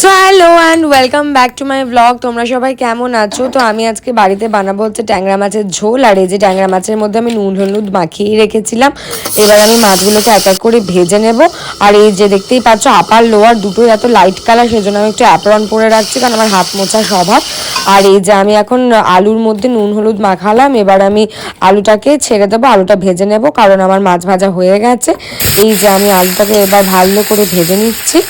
So hello and welcome back to my blog তোমরা সবাই কেমন আছো? তো আমি আজকে বাড়িতে বানাবো হচ্ছে ট্যাংরা মাছের ঝোল, আর এই যে ট্যাংরা মাছের মধ্যে আমি নুন, হলুদ মাখিয়ে রেখেছিলাম। এবার আমি মাছগুলোকে এক এক করে ভেজে নেব। আর এই যে দেখতেই পাচ্ছ আপার লোয়ার দুটোই এত লাইট কালার সেজন্য আমি একটু অ্যাপ্রন পরে রাখছি, কারণ আমার হাত মোছা স্বভাব। আর এই যে আমি এখন আলুর মধ্যে নুন, হলুদ মাখালাম, এবার আমি আলুটাকে ছেড়ে দেবো, আলুটা ভেজে নেব, কারণ আমার মাছ ভাজা হয়ে গেছে। এই যে আমি আলুটাকে এবার ভালো করে ভেজে নিচ্ছি।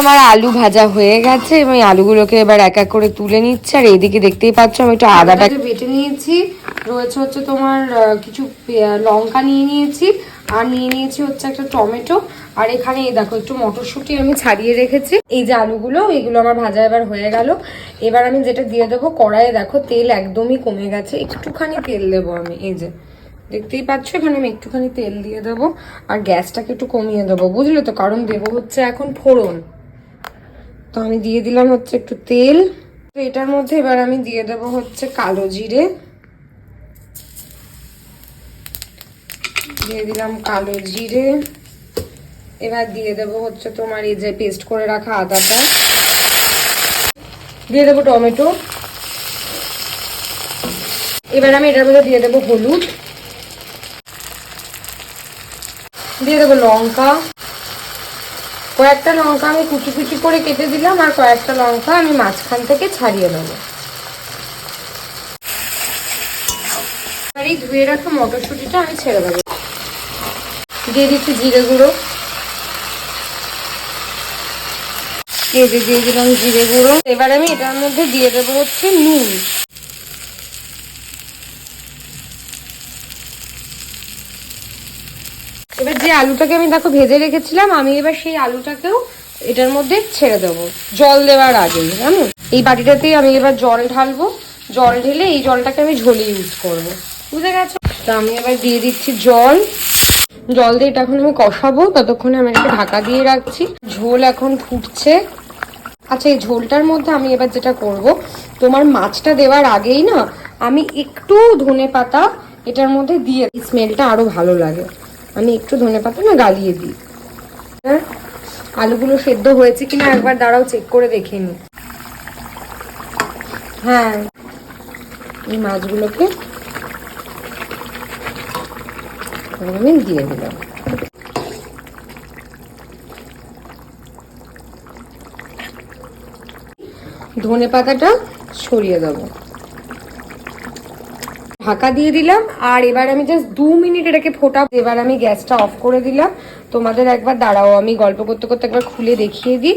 আমার আলু ভাজা হয়ে গেছে এবং এই আলুগুলোকে এবার এক এক করে তুলে নিচ্ছে আর এইদিকে দেখতেই পাচ্ছ আমি একটু আদাটা বেটে নিয়েছি রয়েছে হচ্ছে তোমার কিছু লঙ্কা নিয়ে নিয়েছি আর নিয়ে নিয়েছি হচ্ছে একটা টমেটো আর এখানে এই দেখো একটু মটরশুঁটি আমি ছাড়িয়ে রেখেছি। এই যে আলুগুলো এগুলো আমার ভাজা এবার হয়ে গেল। এবার আমি যেটা দিয়ে দেবো কড়াইয়ে দেখো তেল একদমই কমে গেছে একটুখানি তেল দেবো আমি এই যে। দেখতেই পাচ্ছ এখানে আমি একটুখানি তেল দিয়ে দেবো আর গ্যাসটাকে একটু কমিয়ে দেবো বুঝলে তো? কারণ দেবো হচ্ছে এখন ফোড়ন। তো আমি দিয়ে দিলাম হচ্ছে একটু তেল। তো এটার মধ্যে এবার আমি দিয়ে দেবো হচ্ছে কালো জিরে। দিয়ে দিলাম কালো জিরে। এবার দিয়ে দেবো হচ্ছে তোমার এই যে পেস্ট করে রাখা আদাটা। দিয়ে দেবো টমেটো। এবার আমি এটার মধ্যে দিয়ে দেবো হলুদ। দিয়ে দেবো লঙ্কা। কয়েকটা লঙ্কা আমি কুচি কুচি করে কেটে দিলাম আর কয়েকটা লঙ্কা আমি মাঝখান থেকে ছাড়িয়ে নেব। এই ধুয়ে রাখা মটরশুঁটিটা আমি ছেড়ে দেবো। দিয়ে দিচ্ছি জিরে গুঁড়ো। এই দিয়ে দিলাম জিরে গুঁড়ো। এবার আমি এটার মধ্যে দিয়ে দেবো হচ্ছে নুন। এবার যে আলুটাকে আমি দেখো ভেজে রেখেছিলাম, আমি এবার সেই আলুটাকেও এটার মধ্যে ছেড়ে দেবো। জল দেওয়ার আগেই জানো? এই বাটিটাতেই আমি এবার জল ঢালবো। জল ঢেলে এই জলটাকে আমি ঝোলে ইউজ করব। বুঝে গেছো? তা আমি এবার দিয়ে দিচ্ছি জল। জল দিয়ে এটা এখন আমি কষাবো, ততক্ষণে আমি একটা ঢাকা দিয়ে রাখছি। ঝোল এখন ফুটছে। আচ্ছা এই ঝোলটার মধ্যে আমি এবার যেটা করব, তোমার মাছটা দেওয়ার আগেই না, আমি একটু ধনে পাতা এটার মধ্যে দিয়ে স্মেলটা আরও ভালো লাগে। আমি একটু ধনে পাতা না গালিয়ে দিই। হ্যাঁ? আলুগুলো সেদ্ধ হয়েছে কিনা একবার দাঁড়াও চেক করে দেখে নি। হ্যাঁ। এই মাছগুলোকে আমি দিয়ে দিলাম। ধনে পাতাটা ছড়িয়ে দেবো। ঢাকা দিয়ে দিলাম, আর এবার আমি জাস্ট দু মিনিট এটাকে ফোটা এবার আমি গ্যাসটা অফ করে দিলাম। তোমাদের একবার দাঁড়াও, আমি গল্প করতে করতে একবার খুলে দেখিয়ে দিই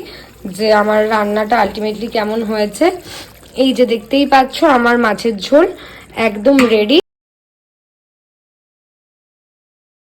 যে আমার রান্নাটা আলটিমেটলি কেমন হয়েছে। এই যে দেখতেই পাচ্ছ, আমার মাছের ঝোল একদম রেডি